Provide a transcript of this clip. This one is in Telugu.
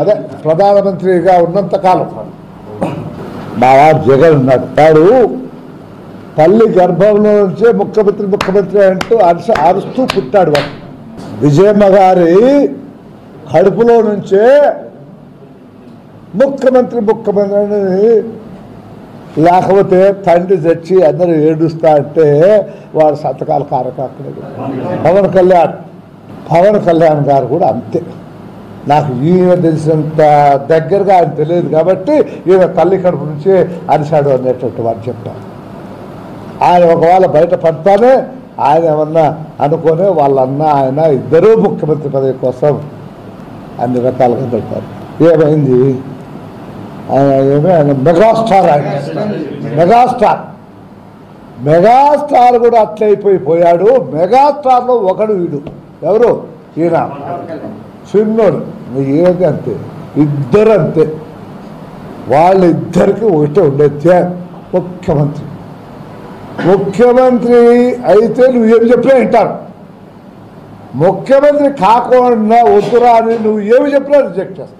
అదే ప్రధానమంత్రిగా ఉన్నంత కాలం. మా జగన్ ఉన్నాడు. వాడు తల్లి గర్భంలో నుంచే ముఖ్యమంత్రి ముఖ్యమంత్రి అంటూ అరుస అరుస్తూ పుట్టాడు వాడు. విజయమ్మ గారి కడుపులో నుంచే ముఖ్యమంత్రి ముఖ్యమంత్రి లేకపోతే తండ్రి చచ్చి అందరూ ఏడుస్తా అంటే వాడు సంతకాల కారకాకుడు. పవన్ కళ్యాణ్ పవన్ కళ్యాణ్ గారు కూడా అంతే. నాకు ఈయన తెలిసినంత దగ్గరగా ఆయన తెలియదు కాబట్టి ఈయన తల్లి కడుపు నుంచి అరిశాడు అనేటువంటి వారు చెప్తారు ఆయన ఒకవేళ బయట పడతానే ఆయన ఏమన్నా అనుకునే వాళ్ళన్న ఆయన ఇద్దరూ ముఖ్యమంత్రి పదవి కోసం అన్ని రకాలుగా పెట్టారు ఏమైంది? ఆయన ఆయన మెగాస్టార్ ఆయన. మెగాస్టార్. మెగాస్టార్ కూడా అట్లయిపోయి పోయాడు. మెగాస్టార్లో ఒకడు వీడు. ఎవరు? ఈయన. చిన్నోడు. ఏది అంతే. ఇద్దరు అంతే. వాళ్ళిద్దరికి ఒకటే ఉండేది. ముఖ్యమంత్రి. ముఖ్యమంత్రి అయితే నువ్వేం చెప్పినా వింటారు. ముఖ్యమంత్రి కాకుండా వద్దురా అని నువ్వు ఏమి చెప్పినా రిజెక్ట్ చేస్తావు.